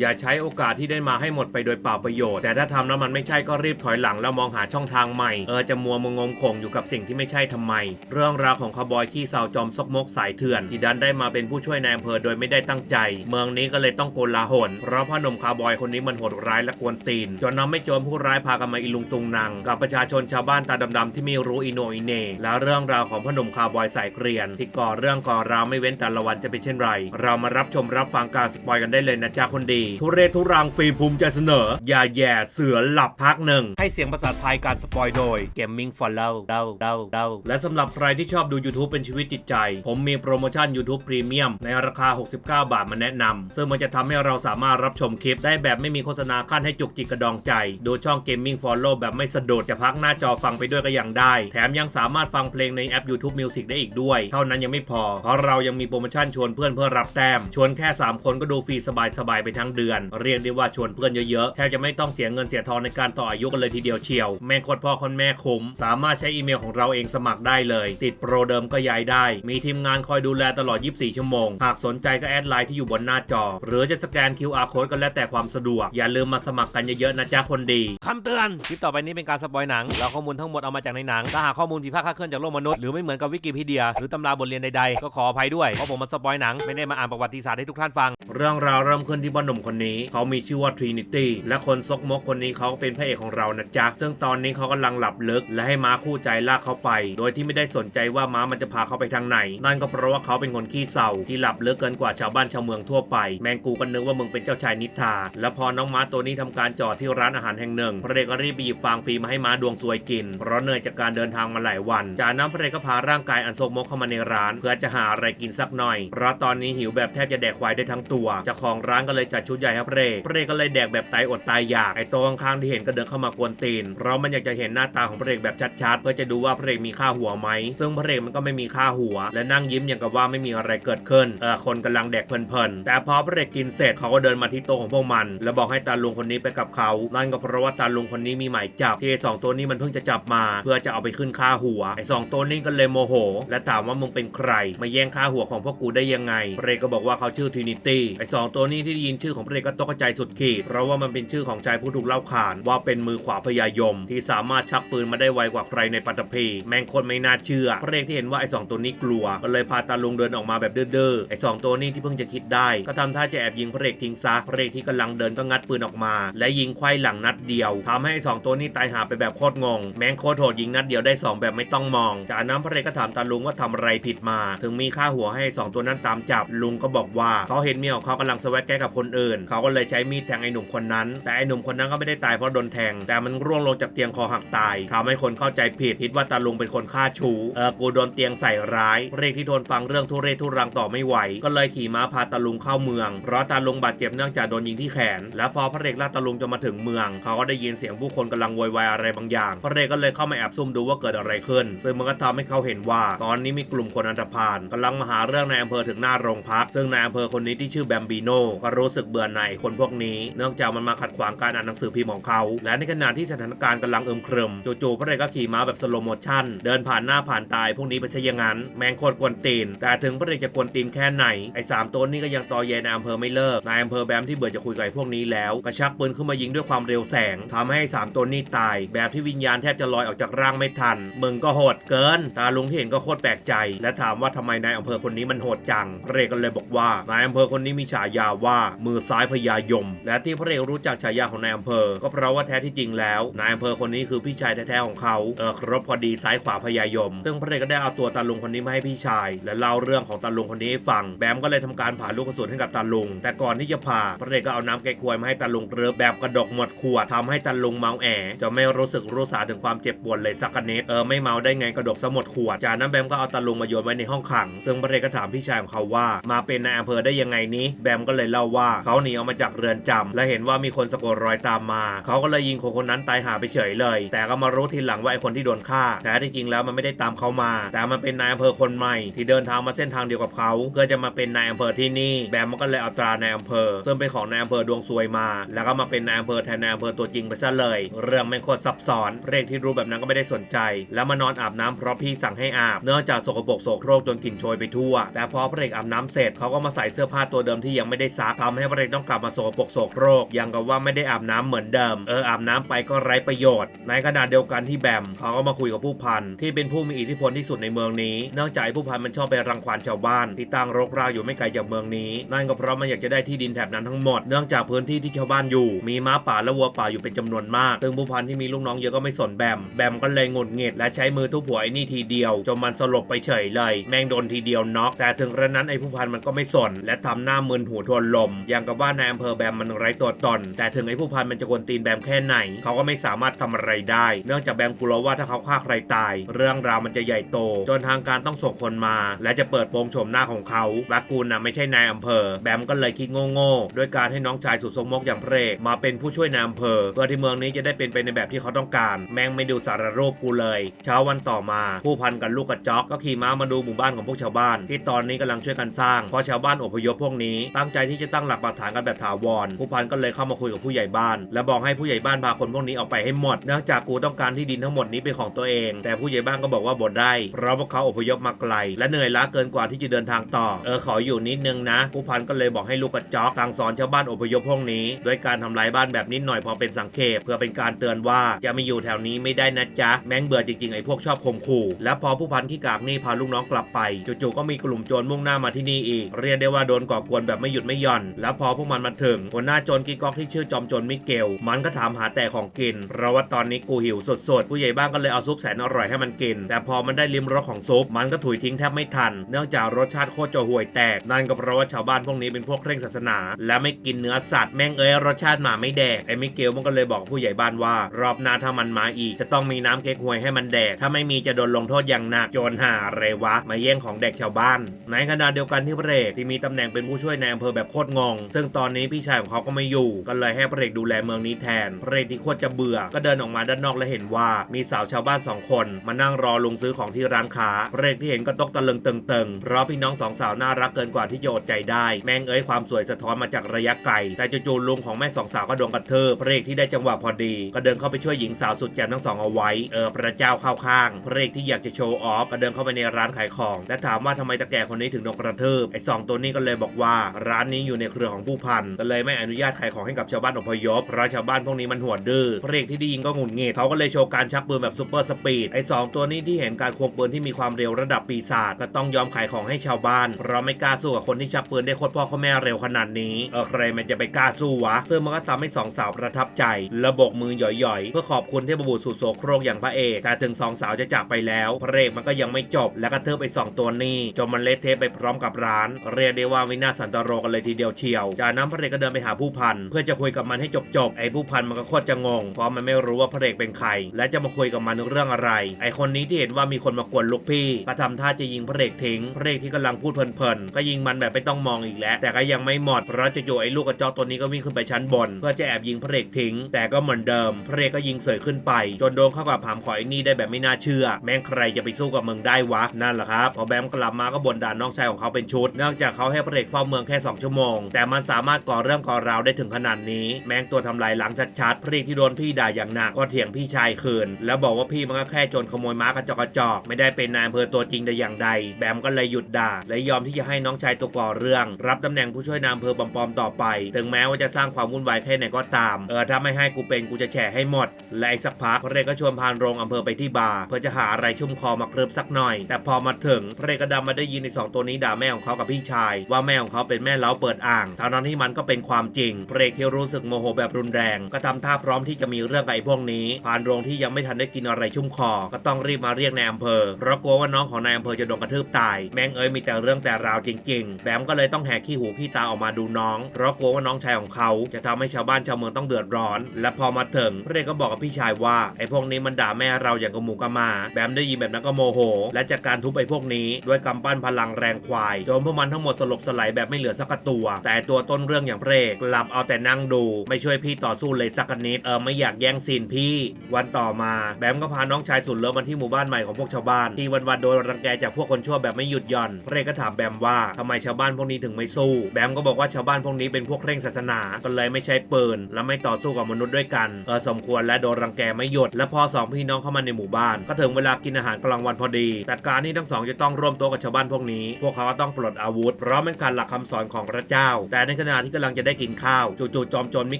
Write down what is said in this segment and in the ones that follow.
อย่าใช้โอกาสที่ได้มาให้หมดไปโดยเปล่าประโยชน์ แต่ถ้าทำแล้วมันไม่ใช่ก็รีบถอยหลังแล้วมองหาช่องทางใหม่ เออจะมัวมงงคงอยู่กับสิ่งที่ไม่ใช่ทำไม เรื่องราวของคาบอยขี้เศร้าจอมซกมกสายเถื่อนที่ดันได้มาเป็นผู้ช่วยในอำเภอโดยไม่ได้ตั้งใจ เมืองนี้ก็เลยต้องโกลาหล เพราะพ่อหนุ่มคาบอยคนนี้มันโหดร้ายและกวนตีนจนทำให้โจรผู้ร้ายพากันมาอีลุงตุงนางกับประชาชนชาวบ้านตาดำๆที่ไม่รู้อีโนอีเนและเรื่องราวของพ่อหนุ่มคาบอยสายเกรียน ที่ก่อเรื่องก่อราวไม่เว้นแต่ละวันจะเป็นเช่นไร เรามารับชมรับฟังการสปอยกันได้เลยนะจ๊ะคนดีทุเรศทุรังฟรีภูมิใจเสนอ อย่าแย่เสือหลับพักหนึ่ง ให้เสียงภาษาไทยการสปอยโดย Gaming for l o w เดาเดาเดาและสำหรับใครที่ชอบดู YouTube เป็นชีวิตจิตใจ ผมมีโปรโมชั่น YouTube Premium ในราคา 69 บาทมาแนะนำซึ่งมันจะทำให้เราสามารถรับชมคลิปได้แบบไม่มีโฆษณาขั้นให้จุกจิกกระดองใจ ดูช่อง Gaming Follow แบบไม่สะดุดจะพักหน้าจอฟังไปด้วยก็ยังได้ แถมยังสามารถฟังเพลงในแอป YouTube Music ได้อีกด้วย เท่านั้นยังไม่พอ เพราะเรายังมีโปรโมชั่นชวนเพื่อนเพื่อรับแต้มชวนแค่ 3 คนก็ดูฟรีสบายๆไปทั้งเดือน เรียกได้ว่าชวนเพื่อนเยอะๆ แทบจะไม่ต้องเสียเงินเสียทองในการต่ออายุกันเลยทีเดียวเชียว แม่งโคตรพ่อคนแม่คุ้ม สามารถใช้อีเมลของเราเองสมัครได้เลย ติดโปรเดิมก็ย้ายได้ มีทีมงานคอยดูแลตลอด 24 ชั่วโมง หากสนใจก็แอดไลน์ที่อยู่บนหน้าจอ หรือจะสแกน QR code ก็แล้วแต่ความสะดวก อย่าลืมมาสมัครกันเยอะๆนะจ๊ะคนดีคำเตือน คลิปต่อไปนี้เป็นการสปอยหนังแล้วข้อมูลทั้งหมดเอามาจากในหนัง ถ้าหากข้อมูลผิดพลาดคลาดเคลื่อนจากโลกมนุษย์หรือไม่เหมือนกับวิกิพีเดีย หรือตำราบทเรียนใดๆ ก็ขออภัยด้วย เพราะผมมาสปอยหนังไม่ได้มาอ่านประวัติศาสตร์ให้ทุกท่านฟัง เรื่องราวเริ่มขึ้นที่บ้านหนุ่มคนนี้เขามีชื่อว่าทรีนิตี้และคนซกมกคนนี้เขาเป็นพระเอกของเรานะจ๊ะซึ่งตอนนี้เขากำลังหลับลึก และให้ม้าคู่ใจลากเขาไป โดยที่ไม่ได้สนใจว่าม้ามันจะพาเขาไปทางไหน นั่นก็เพราะว่าเขาเป็นคนขี้เศร้าที่หลับลึกเกินกว่าชาวบ้านชาวเมืองทั่วไป แมงกูก็นึกว่ามึงเป็นเจ้าชายนิทราและพอน้องม้าตัวนี้ทำการจอดที่ร้านอาหารแห่งหนึ่ง พระเอกก็รีบไปหยิบฟางฟรีมาให้ม้าดวงซวยกิน เพราะเหนื่อยจากการเดินทางมาหลายวัน จากนั้นพระเอกก็พาร่างกายอันโศกมกเข้ามาในร้าน เพื่อจะหาอะไรกินสักหน่อย เพราะตอนนี้หิวแบบแทบจะแดกควายได้ทั้งตัวเจ้าของร้านก็เลยจัดชุดใหญ่ให้พระเอกพระเอกก็เลยแดกแบบตายอดตายอยากไอ้โตัวข้างๆที่เห็นก็เดินเข้ามากวนตีนเพราะมันอยากจะเห็นหน้าตาของพรกแบบชัดๆ เพื่อจะดูว่าพรกมีค่าหัวไหม ซึ่งพรกมันก็ไม่มีค่าหัว และนั่งยิ้มอย่างกับว่าไม่มีอะไรเกิดขึ้นเออคนกำลังแดกเพลินๆแต่พอพระเอกกินเสร็จเขาก็เดินมาที่โต๊ะของพวกมัน แล้วบอกให้ตาลุงคนนี้ไปกับเขา นั่นก็เพราะว่าตาลุงคนนี้มีหมายจับที่สองตัวนี้มันเพิ่งจะจับมา เพื่อจะเอาไปขึ้นค่าหัวไอ้สองตัวนี้ก็เลยโมโห และถามว่ามึงเป็นใครมาแย่งค่าหัวของพวกกูได้ยังไงพรกก็บอกว่าเขาชื่อทรินิตี้ไอ้สองตัวนี้ที่ได้ยินชื่อของพระเอกก็ตกใจสุดขีด เพราะว่ามันเป็นชื่อของชายผู้ถูกเล่าขานว่าเป็นมือขวาพญายม ที่สามารถชักปืนมาได้ไวกว่าใครในปัตตภีแมงคนไม่น่าเชื่อ พระเอกที่เห็นว่าไอ้สองตัวนี้กลัว ก็เลยพาตาลุงเดินออกมาแบบเด้อๆไอ้สองตัวนี้ที่เพิ่งจะคิดได้ ก็ทำท่าจะแอบยิงพระเอกทิ้งซะพระเอกที่กำลังเดินก็งัดปืนออกมา และยิงไขว้หลังนัดเดียวทำให้ไอ้สองตัวนี้ตายหาไปแบบโคตรงง แมงโคตรโหดยิงนัดเดียวได้สองแบบไม่ต้องมอง จากนั้นพระเอกก็ถามตาลุงว่าทำอะไรผิดมา ถึงมีค่าหัวให้สองตัวนั้นตามจับลุงก็บอกว่าเขาเห็นเมียของเขากำลังสวัสแก้กับคนอื่นเขาก็เลยใช้มีดแทงไอ้หนุ่มคนนั้น แต่ไอ้หนุ่มคนนั้นก็ไม่ได้ตายเพราะโดนแทง แต่มันร่วงลงจากเตียงคอหักตายทำให้คนเข้าใจผิดคิดว่าตาลุงเป็นคนฆ่าชูเออกูโดนเตียงใส่ร้ายพระเอกที่ทนฟังเรื่องทุเรศทุรังต่อไม่ไหว ก็เลยขี่ม้าพาตาลุงเข้าเมือง เพราะตาลุงบาดเจ็บเนื่องจากโดนยิงที่แขน และพอพระเอกลากตาลุงจะมาถึงเมือง เขาก็ได้ยินเสียงผู้คนกำลังโวยวายอะไรบางอย่าง พระเอกก็เลยเข้ามาแอบซุ่มดูว่าเกิดอะไรขึ้น ซึ่งมันก็ทำให้เขาเห็นว่า ตอนนี้มีกลุ่มคนอันธพาลกำลังมาหาเรื่องในอำเภอถึงหน้าโรงพัก ซึ่งในอำเภอคนนี้ที่ชื่อแบมบีโนก็รู้สึกเบื่อหน่ายคนพวกนี้ เนื่องจากมันมาขัดขวางการอ่านหนังสือพิมพ์ของเขา และในขณะที่สถานการณ์กำลังเอิมครึมจู่ๆพระเอกก็ขี่ม้าแบบสโลโมชั่น เดินผ่านหน้าผ่านตายพวกนี้ไปซะอย่างนั้น แมงโคตรกวนตีน แต่ถึงพระเอกจะกวนตีนแค่ไหนไอ้สามตัวนี้ก็ยังตอแยในอำเภอไม่เลิกนายอำเภอแบมที่เบื่อจะคุยกับไอ้พวกนี้แล้วกระชักปืนขึ้นมายิงด้วยความเร็วแสงทำให้สามตัวนี้ตาย แบบที่วิญญาณแทบจะลอยออกจากร่างไม่ทันมึงก็โหดเกิน ตาลุงที่เห็นก็โคตรแปลกใจ และถามว่าทำไมนายอำเภอคนนี้มันโหดจังพรกก็เลยบอกว่านายอำเภอคนนี้มีฉายาว่ามือซ้ายพญายม และที่พระเอกรู้จักฉายาของนายอำเภอ ก็เพราะว่าแท้ที่จริงแล้วนายอำเภอคนนี้คือพี่ชายแท้ๆของเขาเออครบพอดีซ้ายขวาพญายม ซึ่งพระเอกก็ได้เอาตัวตาลุงคนนี้มาให้พี่ชาย และเล่าเรื่องของตาลุงคนนี้ให้ฟังแบมก็เลยทำการผ่าลูกกระสุนให้กับตาลุง แต่ก่อนที่จะผ่าพระเอกก็เอาน้ำแกงควยมาให้ตาลุงเรือแบบกระดกหมดขวดทำให้ตาลุงเมาแอจะไม่รู้สึกรู้สาถึงความเจ็บปวดเลยสักนิดเออไม่เมาได้ไงกระดกซะหมดขวดจากนั้นแบมก็เอาตาลุงมาโยนไว้ในห้องขัง ซึ่งพระเอกก็ถามพี่ชายของเขาว่า มาเป็นนายอำเภอได้ยังไงนี้แบมก็เลยเล่าว่าเขาหนีออกมาจากเรือนจำและเห็นว่ามีคนสะกดรอยตามมา เขาก็เลยยิงคนคนนั้นตายหาไปเฉยเลย แต่ก็มารู้ทีหลังว่าไอ้คนที่โดนฆ่าแท้ที่จริงแล้วมันไม่ได้ตามเขามา แต่มันเป็นนายอำเภอคนใหม่ที่เดินทางมาเส้นทางเดียวกับเขาเพื่อจะมาเป็นนายอำเภอที่นี่ แบมมันก็เลยเอาตรานายอำเภอ ซึ่งเป็นของนายอำเภอดวงซวยมา แล้วก็มาเป็นนายอำเภอแทนนายอำเภอตัวจริงไปซะเลย เรื่องไม่โคตรซับซ้อนเรกที่รู้แบบนั้นก็ไม่ได้สนใจ แล้วมานอนอาบน้ำเพราะพี่สั่งให้อาบ เนื่องจากสกปรกโสโครกจนกลิ่นโชยไปทั่ว แต่พอพระเอกอาบน้ำเสร็จเขาก็มาใส่เสื้อผ้าตัวเดิมที่ยังไม่ได้ซักทำให้พระเอกต้องกลับมาโสปกโสโรกยังกับว่าไม่ได้อาบน้ำเหมือนเดิม เอออาบน้ำไปก็ไร้ประโยชน์ ในขณะเดียวกันที่แบมเขาก็มาคุยกับผู้พันที่เป็นผู้มีอิทธิพลที่สุดในเมืองนี้เนื่องจากผู้พันมันชอบไปรังควานชาวบ้าน ที่ตั้งรกรากอยู่ไม่ไกลจากเมืองนี้ นั่นก็เพราะมันอยากจะได้ที่ดินแถบนั้นทั้งหมดเนื่องจากพื้นที่ที่ชาวบ้านอยู่มีม้าป่าและวัวป่าอยู่เป็นจำนวนมากซึ่งผู้พันที่มีลูกน้องเยอะก็ไม่สนแบมแบมก็เลยงุดหงิดและใช้มือทุบหัวไอ้นี่ทีเดียวจนมันสลบไปเฉยเลย แม่งโดนทีเดียวน็อกแต่ถึงกระนั้นไอ้ผู้พันมันก็ไม่สน และทำหน้ามึนหัวทวนลมย่างกับว่านายอำเภอแบมมันไร้ตัวตน แต่ถึงไอ้ผู้พันมันจะกวนตีนแบมแค่ไหน เขาก็ไม่สามารถทำอะไรได้ เนื่องจากแบมกลัวว่าถ้าเขาฆ่าใครตาย เรื่องราวมันจะใหญ่โต จนทางการต้องส่งคนมา และจะเปิดโปงโฉมหน้าของเขาวากูน่ะไม่ใช่นายอำเภอ แบมก็เลยคิดโง่ๆด้วยการให้น้องชายสุดทรงมกอย่างเพรกมาเป็นผู้ช่วยนายอำเภอ เพื่อที่เมืองนี้จะได้เป็นไปในแบบที่เขาต้องการ แม่งไม่ดูสารรูปกูเลย เช้าวันต่อมา ผู้พันกับลูกกระจอกก็ขี่ม้ามาดูหมู่บ้านของพวกชาวบ้าน ที่ตอนนี้กำลังช่วยกันสร้างเพราะชาวบ้านอพยพพวกนี้ตั้งใจที่จะตั้งหลักปักฐานกันแบบถาวรผู้พันก็เลยเข้ามาคุยกับผู้ใหญ่บ้าน และบอกให้ผู้ใหญ่บ้านพาคนพวกนี้ออกไปให้หมดเนื่องจากกูต้องการที่ดินทั้งหมดนี้เป็นของตัวเอง แต่ผู้ใหญ่บ้านก็บอกว่าบ่ได้เพราะพวกเขาอพยพมาไกล และเหนื่อยล้าเกินกว่าที่จะเดินทางต่อ เออขออยู่นิดนึงนะ ผู้พันก็เลยบอกให้ลูกกระจอกสั่งสอนชาวบ้านอพยพพวกนี้ด้วยการทำลายบ้านแบบนิดหน่อยพอเป็นสังเขปเพื่อเป็นการเตือนว่าจะไม่อยู่แถวนี้ไม่ได้นะจ๊ะแม่งเบื่อจริงๆไอ้พวกชอบข่มขู่ และพอผู้พันขี้กากนี่พาลูกน้องกลับไปจู่ๆก็มีกลุ่มโจรมุ่งหน้ามาที่นี่อีก เรียกได้ว่าโดนก่อกวนแบบไม่หยุดไม่หย่อน แล้วพอพวกมันมาถึงหัวหน้าโจรกีกอกที่ชื่อจอมโจรมิเกล มันก็ถามหาแต่ของกินเพราะว่าตอนนี้กูหิวสดๆ ผู้ใหญ่บ้านก็เลยเอาซุปแสนอร่อยให้มันกิน แต่พอมันได้ลิ้มรสของซุปมันก็ถุยทิ้งแทบไม่ทัน เนื่องจากรสชาติโคตรจะห่วยแตก นั่นก็เพราะว่าชาวบ้านพวกนี้เป็นพวกเคร่งศาสนา และไม่กินเนื้อสัตว์แม่งเอ้ยรสชาติหมาไม่แดกไอ้มิเกลมันก็เลยบอกผู้ใหญ่บ้านว่ารอบหน้าถ้ามันมาอีก จะต้องมีน้ำเก๊กฮวยให้มันแดก ถ้าไม่มีจะโดนลงโทษอย่างหนักโจรหาอะไรวะมาแย่งของเด็กชาวบ้าน ในขณะเดียวกันที่พระเอกที่มีตำแหน่งเป็นผู้ช่วยในอำเภอแบบโคตรงงซึ่งตอนนี้พี่ชายของเขาก็ไม่อยู่ก็เลยให้พระเอกดูแลเมืองนี้แทน พระเอกที่โคตรจะเบื่อ ก็เดินออกมาด้านนอกและเห็นว่ามีสาวชาวบ้านสองคน มานั่งรอลุงซื้อของที่ร้านค้า พระเอกที่เห็นก็ตกตะลึงตึงๆเพราะพี่น้องสองสาวน่ารักเกินกว่าที่จะอดใจได้ แม่งเอ้ยความสวยสะท้อนมาจากระยะไกล แต่จู่ๆลุงของแม่สองสาวก็โดนกระเทืบพระเอกที่ได้จังหวะพอดี ก็เดินเข้าไปช่วยหญิงสาวสุดแจ่มทั้งสองเอาไว้เออพระเจ้าเข้าข้าง พระเอกที่อยากจะโชว์ออฟก็เดินเข้าไปในร้านขายของ และถามว่าทำไมตะแก่คนนี้ถึงโดนกระเทืบไอ้สองตัวนี้ก็เลยบอกว่าร้านนี้อยู่ในเครือของผู้พันก็เลยไม่อนุญาตขายของให้กับชาวบ้านอพยพเพราะชาวบ้านพวกนี้มันหัวดื้อพระเอกที่ได้ยินก็หงุดหงิดเขาก็เลยโชว์การชักปืนแบบซูเปอร์สปีดไอ้สองตัวนี้ที่เห็นการควงปืนที่มีความเร็วระดับปีศาจก็ต้องยอมขายของให้ชาวบ้านเพราะไม่กล้าสู้กับคนที่ชักปืนได้โคตรพ่อโคตรแม่เร็วขนาดนี้เออใครมันจะไปกล้าสู้วะซึ่งมันก็ทำให้สองสาวประทับใจระบกมือหย่อยๆ เพื่อขอบคุณเทพบุตรสุดโสโครกอย่างพระเอกแต่ถึงสองสาวจะจากไปแล้วพระเอกมันก็ยังไม่จบและก็เทิบไปสองตัวนี้จนมันเละเทะไปพร้อมกับร้าน เรียกได้ว่าวินาศสันตโรกันเลยทีเดียวเชียวจากนั้นพระเอกก็เดินไปหาผู้พันเพื่อจะคุยกับมันให้จบๆไอ้ผู้พันมันก็โคตรจะงง เพราะมันไม่รู้ว่าพระเอกเป็นใคร และจะมาคุยกับมันเรื่องอะไร ไอ้คนนี้ที่เห็นว่ามีคนมากวนลูกพี่ก็ทำท่าจะยิงพระเอกทิ้งพระเอกที่กำลังพูดเพลินๆก็ยิงมันแบบไม่ต้องมองอีกแล้ว แต่ก็ยังไม่หมดเพราะจู่ๆไอ้ลูกกระจอกตัวนี้ก็วิ่งขึ้นไปชั้นบนเพื่อจะแอบยิงพระเอกทิ้ง แต่ก็เหมือนเดิมพระเอกก็ยิงเสยขึ้นไป จนโดนเข้ากับผามขอไอ้นี่ได้แบบไม่น่าเชื่อ แม่งใครจะไปสู้กับมึงได้วะนั่นแหละครับพอแบมกลับมาก็บ่นด่าน้องชายของเขาเป็นชุด เนื่องจากเขาให้พระเอกเฝ้าเมืองแค่สองชั่วโมง แต่มันสามารถก่อเรื่องก่อราวได้ถึงขนาดนี้ แม่งตัวทำลายหลังชัดๆพระเอกที่โดนพี่ด่าอย่างหนักก็เถียงพี่ชายคืน แล้วบอกว่าพี่มันก็แค่โจรขโมยม้ากระจอกกระจอกไม่ได้เป็นนายอำเภอตัวจริงแต่อย่างใด แบมก็เลยหยุดด่า และยอมที่จะให้น้องชายตัวก่อเรื่อง รับตำแหน่งผู้ช่วยนายอำเภอปลอมๆต่อไป ถึงแม้ว่าจะสร้างความวุ่นวายแค่ไหนก็ตาม เออถ้าไม่ให้กูเป็นกูจะแฉให้หมด และอีกสักพักพระเอกก็ชวนพานโรงอำเภอไปที่บาร์เพื่อจะหาอะไรชุ่มคอมาเคลือบสักหน่อย แต่พอมาถึงพระเอกก็ดำมาได้ยินในสองตัวนี้ด่าแม่ของเขากับพี่ชาย ว่าแม่ของเขาเป็นแม่เล้าเปิดอ่างทั้งนั้นที่มันก็เป็นความจริงพระเอกที่รู้สึกโมโหแบบรุนแรง ก็ทำท่าพร้อมที่จะมีเรื่องกับไอ้พวกนี้พานโรงที่ยังไม่ทันได้กินอะไรชุ่มคอ ก็ต้องรีบมาเรียกนายอำเภอเพราะกลัวว่าน้องของนายอำเภอจะโดนกระทืบตาย แม่งเอ้ยมีแต่เรื่องแต่ราวจริง ๆแบมก็เลยต้องแหกขี้หูขี้ตาออกมาดูน้อง เพราะกลัวว่าน้องชายของเขา จะทำให้ชาวบ้านชาวเมืองต้องเดือดร้อน และพอมาถึงพระเอกก็บอกกับพี่ชายว่าไอ้พวกนี้มันด่าแม่เราอย่างกับหมูกับหมา แบมได้ยินแบบนั้นก็โมโห และจากการทุบไอ้พวกนี้ ด้วยกำปั้นพลังแรงควายจนพวกมันทั้งหมดสลบสลายแบบไม่เหลือสักตัว แต่ตัวต้นเรื่องอย่างพระเอกกลับเอาแต่นั่งดู ไม่ช่วยพี่ต่อสู้เลยสักนิด เออไม่อยากแย่งซีนพี่ วันต่อมาแบมก็พาน้องชายสุดเลิฟมาที่หมู่บ้านใหม่ของพวกชาวบ้านที่วันๆโดนรังแกจากพวกคนชั่วแบบไม่หยุดหย่อนพระเอกก็ถามแบมว่าทำไมชาวบ้านพวกนี้ถึงไม่สู้แบมก็บอกว่าชาวบ้านพวกนี้เป็นพวกเร่งศาสนาก็เลยไม่ใช้ปืนและไม่ต่อสู้กับมนุษย์ด้วยกันเออสมควรและโดนรังแกไม่หยุดและพอสองพี่น้องเข้ามาในหมู่บ้าน ก็ถึงเวลากินอาหารกลางวันพอดี แต่การที่ทั้งสองจะต้องร่วมโต๊ะกับชาวบ้านพวกนี้ พวกเขาต้องปลดอาวุธเพราะเป็นการหลักคำสอนของพระเจ้า แต่ในขณะที่กำลังจะได้กินข้าวจู่ๆจอมโจรมิ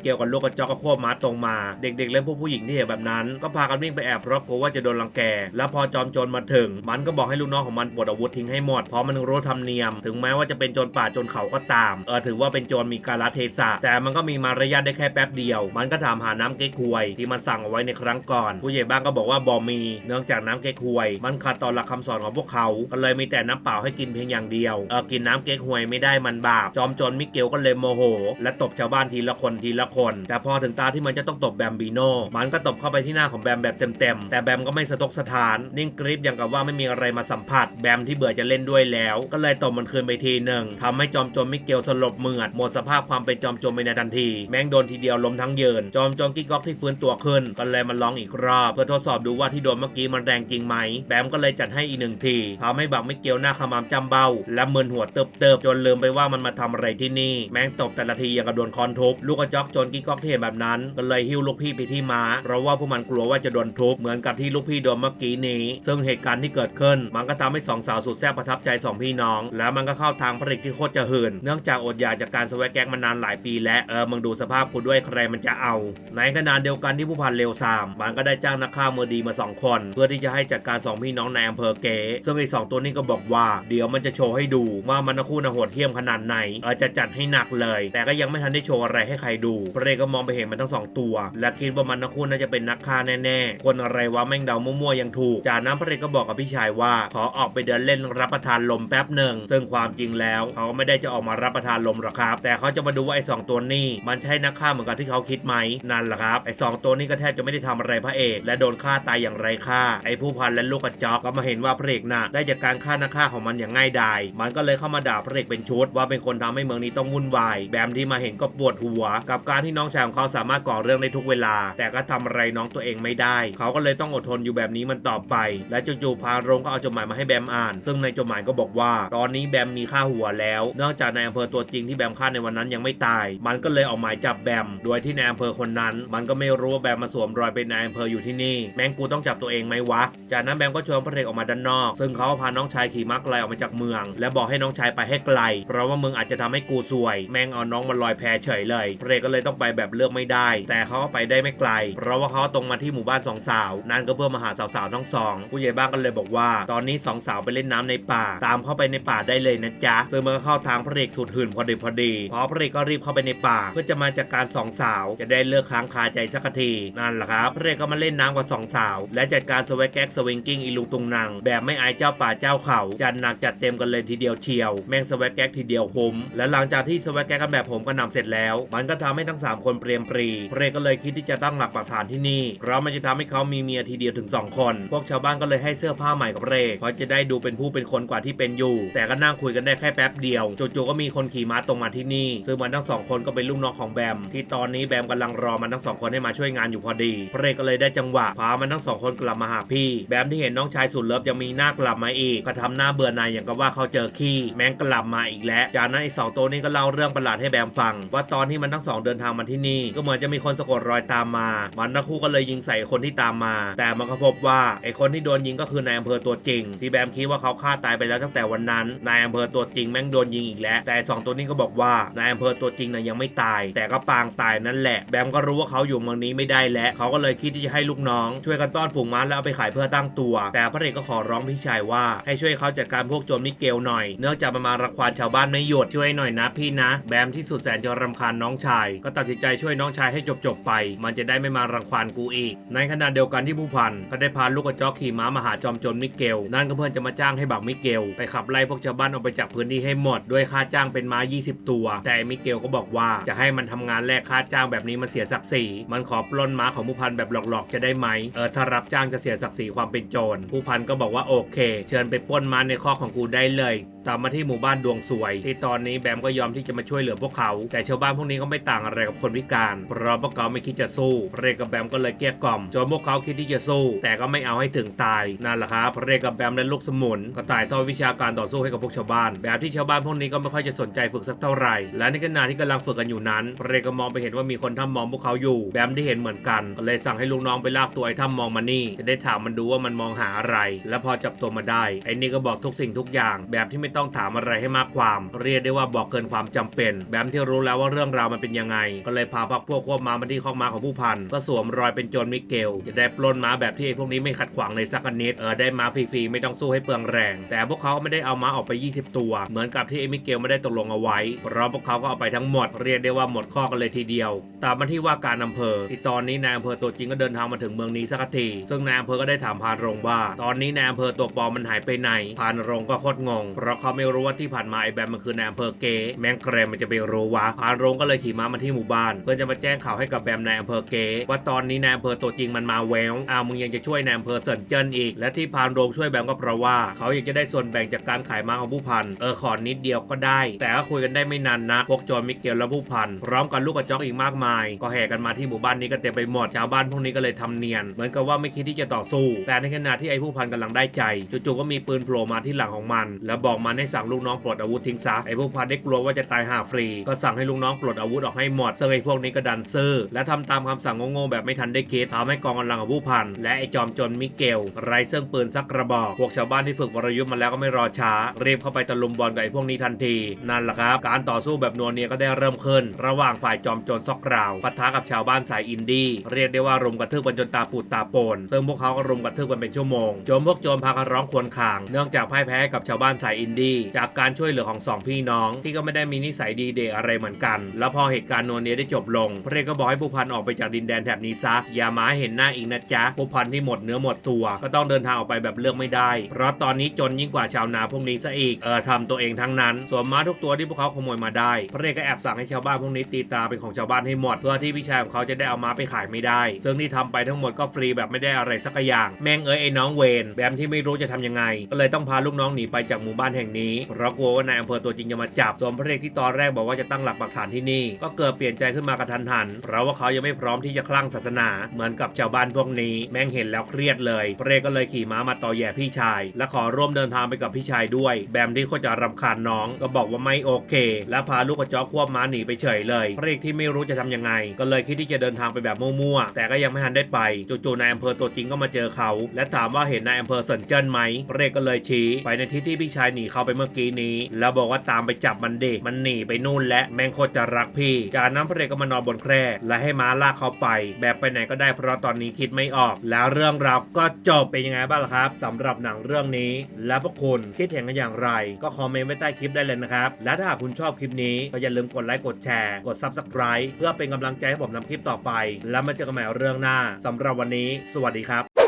เกลกับลูกกระจอกก็ควบม้าตรงมา เด็กๆและพวกผู้หญิงที่เห็นแบบนั้น ก็พากันวิ่งไปแอบเพราะกลัวว่าจะโดนรังแก แล้วพอจอมโจรมาถึง มันก็บอกให้ลูกน้องของมันปลดอาวุธทิ้งให้หมดเพราะมันรู้ธรรมเนียม ถึงแม้ว่าจะเป็นโจรป่าโจรเขาก็ตามเออถือว่าเป็นโจรมีกาลเทศะแต่มันก็มีมารยาทได้แค่แป๊บเดียว มันก็ถามหาน้ำเก๊กฮวย ที่มันสั่งเอาไว้ในครั้งก่อน ผู้ใหญ่บ้านก็บอกว่าบอมีเนื่องจากน้ำเก๊กฮวย มันขัดต่อหลักคำสอนของพวกเขาก็เลยมีแต่น้ำเปล่าให้กินเพียงอย่างเดียวเออกินน้ำเก๊กฮวยไม่ได้มันบาปจอมโจรมิเกลก็เลยโมโห และตบชาวบ้านทีละคนทีละคน แต่พอถึงตาที่มันจะต้องตบแบมบีโนมันก็ตบเข้าไปที่หน้าของแบมแบบเต็มๆ แต่แบมก็ไม่สะทกสถาน นิ่งกริบอย่างกับว่าไม่มีอะไรมาสัมผัส แบมที่เบื่อจะเล่นด้วยแล้ว ก็เลยตบมันคืนไปทีหนึ่งทำให้จอมโจรมิเกลสลบเหมือดหมดสภาพความเป็นจอมโจรไปในทันที แม่งโดนทีเดียวล้มทั้งยืน จอมโจรกิ๊กก๊อกที่ฟื้นตัวขึ้นก็เลยมาลองอีกรอบเพื่อทดสอบดูว่าที่โดนเมื่อกี้มันแรงจริงไหม แบมก็เลยจัดให้อีกหนึ่งทีทำให้บักมิเกลหน้าขมำจำเบ้าและมึนหัวเติบเติบๆจนลืมไปว่ามันมาทำอะไรที่นี่แม่งตบแต่ละทีอย่างกับโดนคอนทุบลูกกระจอกจรกิ๊กก๊อกที่เห็นแบบนั้น ก็เลยหิ้วลูกพี่ไปที่ม้าเพราะว่าพวกมันกลัวว่าจะโดนทุบเหมือนกับที่ลูกพี่โดนเมื่อกี้นี้ ซึ่งเหตุการณ์ที่เกิดขึ้น มันก็ทำให้สองสาวสุดแซ่บประทับใจสองพี่น้อง แล้วมันก็เข้าทางผลิตที่โคตรจะหื่นเนื่องจากอดอยากจากการสวแก๊กมานานหลายปี และเออมึงดูสภาพกูด้วยใครมันจะเอา ในขณะเดียวกันที่ผู้พันเลวซามมันก็ได้จ้างนักฆ่ามือดีมาสองคน เพื่อที่จะให้จัดการสองพี่น้องในอำเภอเก๋ซึ่งไอ้สองตัวนี้ก็บอกว่า เดี๋ยวมันจะโชว์ให้ดูว่ามันคู่นะโหดเหี้ยมขนาดไหนเออจะจัดให้หนักเลย แต่ก็ยังไม่ทันได้โชว์อะไรให้ใครดูพระเอกก็มองไปเห็นมันทั้งสองตัว และคิดว่ามันนะคู่น่าจะเป็นนักฆ่าแน่ๆ คนอะไรวะแม่งเดามั่วๆยังถูก จากนั้นพระเอกก็บอกกับพี่ชายว่า ขอออกไปเดินเล่นรับประทานลมแป๊บหนึ่งซึ่งความจริงแล้วเขาไม่ได้จะออกมารับประทานลมหรอกครับ แต่เขาจะมาดูว่าไอ้สองตัวนี้ มันใช่นักฆ่าเหมือนกับที่เขาคิดไหมนั่นแหละครับไอ้สองตัวนี้ก็แทบจะไม่ได้ทำอะไรพระเอกและโดนฆ่าตายอย่างไรฆ่าไอ้ผู้พันและลูกกระจอกก็มาเห็นว่าพระเอกน่ะได้จากการฆ่านักฆ่าของมันอย่างง่ายดายมันก็เลยเข้ามาด่าพระเอกเป็นชุดว่าเป็นคนทำให้เมืองนี้ต้องวุ่นวายแบมที่มาเห็นก็ปวดหัว กับการที่น้องชายของเขาสามารถก่อเรื่องได้ทุกเวลา แต่ก็ทำอะไรน้องตัวเองไม่ได้ เขาก็เลยต้องอดทนอยู่แบบนี้มันต่อไป และจู่ๆพานโรงก็เอาจดหมายมาให้แบมอ่าน ซึ่งในจดหมายก็บอกว่า ตอนนี้แบมมีค่าหัวแล้ว นอกจากในอำเภอตัวจริงที่แบมฆ่าในวันนั้นยังไม่ตาย มันก็เลยออกหมายจับแบม โดยที่ในอำเภอคนนั้น มันก็ไม่รู้ว่าแบมมาสวมรอยเป็นนายอำเภออยู่ที่นี่ แมงกูต้องจับตัวเองไหมวะ จากนั้นแบมก็ชวนพระเอกออกมาด้านนอก ซึ่งเขาพาน้องชายขี่ม้าไกลออกมาจากเมือง และบอกให้น้องชายไปให้ไกล เพราะว่ามึงอาจจะทำให้กูซวยแม่งเอาน้องมาลอยแพเฉยเลยพรกก็เลยต้องไปแบบเลือกไม่ได้ แต่เขาก็ไปได้ไม่ไกล เพราะว่าเขาตรงมาที่หมู่บ้านสองสาว นั่นก็เพื่อมาหาสาวๆทั้งสองผู้ใหญ่บ้านก็เลยบอกว่า ตอนนี้สองสาวไปเล่นน้ำในป่า ตามเข้าไปในป่าได้เลยนะจ๊ะซึ่งมันก็เข้าทางพระเอกสุดหื่นพอดีพอดีเพราะพระเอกก็รีบเข้าไปในป่า เพื่อจะมาจัดการสองสาว จะได้เลิกค้างคาใจสักทีนั่นแหละครับพระเอกก็มาเล่นน้ำกับสองสาว และจัดการสวกแก๊กสวิงกิ้งอีลุงตุงนางแบบไม่อายเจ้าป่าเจ้าเขาจัดหนักจัดเต็มกันเลยทีเดียวเชียว แม่งสวกแก๊กทีเดียวคมและหลังจากที่สวกแก๊กกันแบบผมก็นำเสร็จแล้ว มันก็ทำให้ทั้งสามคนเปรียมปรีพระเอกก็เลยคิดที่จะตั้งหลักปักฐานที่นี่ เพราะมันจะทำให้เขามีเมียทีเดียวถึงสองคน พวกชาวบ้านก็เลยให้เสื้อผ้าใหม่กับพรเอกเพราะจะได้ดูเป็นผู้เป็นคนกว่าที่เป็นอยู่ แต่ก็นั่งคุยกันได้แค่แป๊บเดียวจู่ๆก็มีคนขี่ม้าตรงมาที่นี่ ซึ่งมันทั้งสองคนก็เป็นลูกน้องของแบม ที่ตอนนี้แบมกำลังรอมันทั้งสองคนให้มาช่วยงานอยู่พอดีพรก็เลยได้จังหวะพามันทั้งสองคนกลับมาหาพี่แบมที่เห็นน้องชายสุดเลิฟยังมีหน้ากลับมาอีกก็ทำหน้าเบื่อหน่ายอย่างกับว่าเขาเจอขี้แม่งกลับมาอีกแล้ว จากนั้นไอ้สองตัวนี้ก็เล่าเรื่องประหลาดให้แบมฟัง ว่าตอนที่มันทั้งสองเดินทางมาที่นี่ ก็เหมือนจะมีคนสะกดรอยตามมา มันทั้งคู่ก็เลยยิงใส่คนที่ตามมา แต่มันก็พบว่าไอ้คนที่โดนยิงก็คือนายอำเภอตัวจริง ที่แบมคิดว่าเขาฆ่าตายไปแล้วตั้งแต่วันนั้นนายอำเภอตัวจริงแม่งโดนยิงอีกแล้วแต่สองตัวนี้ก็บอกว่านายอำเภอตัวจริงน่ะยังไม่ตาย แต่ก็ปางตายนั่นแหละแบมก็รู้ว่าเขาอยู่เมืองนี้ไม่ได้แล้วเขาก็เลยคิดที่จะให้ลูกน้อง ช่วยกันต้อนฝูงม้าแล้วเอาไปขายเพื่อตั้งตัว แต่พระเอกก็ขอร้องพี่ชายว่าให้ช่วยเขาจัดการพวกโจรมิเกลหน่อย เนื่องจากมันมารังควานชาวบ้านไม่หยุดช่วยหน่อยนะพี่นะแบมที่สุดแสนจะรำคาญน้องชาย ก็ตัดสินใจช่วยน้องชายให้จบๆไป มันจะได้ไม่มารังควานกูอีก ในขณะเดียวกันที่ผู้พันก็ได้พาลูกกระจอกขี่ม้ามาหาจอมโจรมิเกล นั่นก็เพื่อนจะมาจ้างให้บักมิเกล ไปขับไล่พวกชาวบ้านออกไปจากพื้นที่ให้หมดด้วยค่าจ้างเป็นม้า 20 ตัว แต่มิเกลก็บอกว่าจะให้มันทำงานแลกค่าจ้างแบบนี้มันเสียศักดิ์ศรี มันขอปล้นม้าของผู้พันแบบหลอกๆจะได้ไหม เออถ้ารับจ้างจะเสียศักดิ์ศรีความเป็นโจร ผู้พันก็บอกว่าโอเค เชิญไปปล้นม้าในข้อของกูได้เลย ตามมาที่หมู่บ้านดวงสวย ที่ตอนนี้แบมก็ยอมที่จะมาช่วยเหลือพวกเขา แต่ชาวบ้านพวกนี้ก็ไม่ต่างอะไรกับคนพิการ เพราะพวกเขาไม่คิดจะสู้พรกับแบมก็เลยเกลี้ยกล่อมจนพวกเขาคิดที่จะสู้ แต่ก็ไม่เอาให้ถึงตายนั่นแหละครับพระเอกกับแบมและลูกสมุนก็ถ่ายทอดวิชาการต่อสู้ให้กับพวกชาวบ้าน แบบที่ชาวบ้านพวกนี้ก็ไม่ค่อยจะสนใจฝึกสักเท่าไหร่ และในขณะที่กำลังฝึกกันอยู่นั้นพรก็มองไปเห็นว่ามีคนทำมองพวกเขาอยู่แบมที่เห็นเหมือนกันก็เลยสั่งให้ลูกน้องไปลากตัวไอ้ถ้ำมองมานี่ จะได้ถามมันดูว่ามันมองหาอะไร และพอจับตัวมาได้ไอ้นี่ก็บอกทุกสิ่งทุกอย่าง แบบที่ไม่ต้องถามอะไรให้มากความ เรียกได้ว่าบอกเกินความจำเป็น แบมที่รู้แล้วว่าเรื่องราวมันเป็นยังไง ก็เลยพาพักพวกควบม้ามาที่คอกม้าของผู้พันก็สวมรอยเป็นโจรมิเกล จะได้ปล้นม้าแบบที่ไอ้พวกนี้ไม่ขัดขวางเลยสักนิดเออได้ม้าฟรีๆไม่ต้องสู้ให้เปลืองแรง แต่พวกเขาก็ไม่ได้เอาม้าออกไป 20 ตัว เหมือนกับที่ไอ้มิเกลไม่ได้ตกลงเอาไว้เพราะพวกเขาก็เอาไปทั้งหมดเรียกได้ว่าหมดข้อกันเลยทีเดียว ตามมาที่ว่าการอำเภอ ที่ตอนนี้นายอำเภอตัวจริงก็เดินทางมาถึงเมืองนี้สักทีซึ่งนายอำเภอก็ได้ถามพานรงว่า ตอนนี้นายอำเภอตัวปลอมมันหายไปไหนพานรงก็โคตรงง เพราะเขาไม่รู้ว่าที่ผ่านมาไอ้แบมมันคือนายอำเภอเกแมงแกรมมันจะไปรู้วะพานโรงก็เลยขี่ม้ามาที่หมู่บ้าน เพื่อจะมาแจ้งข่าวให้กับแบมนายอำเภอเก๋ว่าตอนนี้นายอำเภอตัวจริงมันมาแววอ้าวมึงยังจะช่วยนายอำเภอเซินเจิ้นอีก และที่พานโรงช่วยแบมก็เพราะว่า เขาอยากจะได้ส่วนแบ่งจากการขายม้าของผู้พันเออขอนิดเดียวก็ได้ แต่ก็คุยกันได้ไม่นานนะพวกโจรมิเกลและผู้พันพร้อมกับลูกกระจอกอีกมากมาย ก็แห่กันมาที่หมู่บ้านนี้กันเต็มไปหมดชาวบ้านพวกนี้ก็เลยทำเนียน เหมือนกับว่าไม่คิดที่จะต่อสู้ แต่ในขณะที่ไอ้ผู้พันกำลังได้ใจจู่ๆก็มีปืนโผล่มาที่หลังของมัน แล้วบอกมันให้สั่งลูกน้องปลดอาวุธทิ้งซะไอ้ผู้พันได้กลัวว่าจะตายห่าฟรี ก็สั่งให้ลูกน้องปลดอาวุธออกให้หมดซึ่งไอ้พวกนี้ก็ดันซื่อและทำตามคำสั่งโง่ๆแบบไม่ทันได้คิดทำให้กองกำลังของผู้พัน และไอ้จอมโจรมิเกลไร้ซึ่งปืนสักกระบอก พวกชาวบ้านที่ฝึกวรยุทธ์มาแล้วก็ไม่รอช้ารีบเข้าไปตะลุมบอลกับไอ้พวกนี้ทันทีนั่นแหละครับ การต่อสู้แบบนัวเนียก็ได้เริ่มขึ้น ระหว่างฝ่ายจอมโจรซอกกราวปะทะกับชาวบ้านสายอินดี้เรียกได้ว่ารุมกระทืบกันจนตาปูดตาโปนซึ่งพวกเขาก็รุมกระทืบกันเป็นชั่วโมงจนพวกโจรพากันร้องครวรคราง เนื่องจากพ่ายแพ้กับชาวบ้านสายอินดี้จากการช่วยเหลือของสองพี่น้องที่ก็ไม่ได้มีนิสัยดีเดอะไรเหมือนกัน แล้วพอเหตุการณ์โนเนียได้จบลง พระเอกก็บอกให้ผู้พันออกไปจากดินแดนแถบนี้ซะอย่ามาเห็นหน้าอีกนะจ๊ะผู้พันที่หมดเนื้อหมดตัว ก็ต้องเดินทางออกไปแบบเลือกไม่ได้ เพราะตอนนี้จนยิ่งกว่าชาวนาพวกนี้ซะอีกเออทำตัวเองทั้งนั้นส่วนม้าทุกตัวที่พวกเขาขโมยมาได้ พระเอกก็แอบสั่งให้ชาวบ้านพวกนี้ตีตาเป็นของชาวบ้านให้หมด เพื่อที่พี่ชายของเขาจะได้เอาม้าไปขายไม่ได้ ซึ่งที่ทำไปทั้งหมดก็ฟรีแบบไม่ได้อะไรสักอย่าง แม่งเอ้ยไอ้น้องเวนแบมที่ไม่รู้จะทำยังไง ก็เลยต้องพาลูกน้องหนีไปจากหมู่บ้านแห่งนี้เพราะกลัวว่านายอำเภอตัวจริงจะมาจับส่วนพระเอกที่ตอนแรกบอกว่าจะตั้งหลักปักฐานที่นี่ ก็เกิดเปลี่ยนใจขึ้นมากระทันหัน เพราะว่าเขายังไม่พร้อมที่จะคลั่งศาสนา เหมือนกับชาวบ้านพวกนี้ แม่งเห็นแล้วเครียดเลยพระเอกก็เลยขี่ม้ามาต่อแย่พี่ชาย และขอร่วมเดินทางไปกับพี่ชายด้วย แบมที่เขาจะรำคาญน้อง ก็บอกว่าไม่โอเค และพาลูกกระจอกควบม้าหนีไปเฉยเลยพรกที่ไม่รู้จะทำยังไง ก็เลยคิดที่จะเดินทางไปแบบมั่วๆ แต่ก็ยังไม่ทันได้ไป จู่ๆนายอำเภอตัวจริงก็มาเจอเขา และถามว่าเห็นนายอำเภอเซินเจิ้นไหมพรกก็เลยชี้ ไปในที่ที่พี่ชายหนีเข้าไปเมื่อกี้นี้ แล้วบอกว่าตามไปจับมันเด็กมันหนีไปนู่นและแมงโคตรจะรักพี่ จากนั้นพระเอกก็มานอนบนแคร่ และให้ม้าลากเขาไป แบบไปไหนก็ได้เพราะตอนนี้คิดไม่ออก แล้วเรื่องราวก็จบเป็นยังไงบ้างล่ะครับสำหรับหนังเรื่องนี้ และพวกคุณคิดเห็นกันอย่างไร ก็คอมเมนต์ไว้ใต้คลิปได้เลยนะครับ และถ้าหากคุณชอบคลิปนี้ก็อย่าลืมกดไลค์กดแชร์ กด Subscribe เพื่อเป็นกำลังใจให้ผมทำคลิปต่อไป แล้วมาเจอกันใหม่เรื่องหน้าสำหรับวันนี้ สวัสดีครับ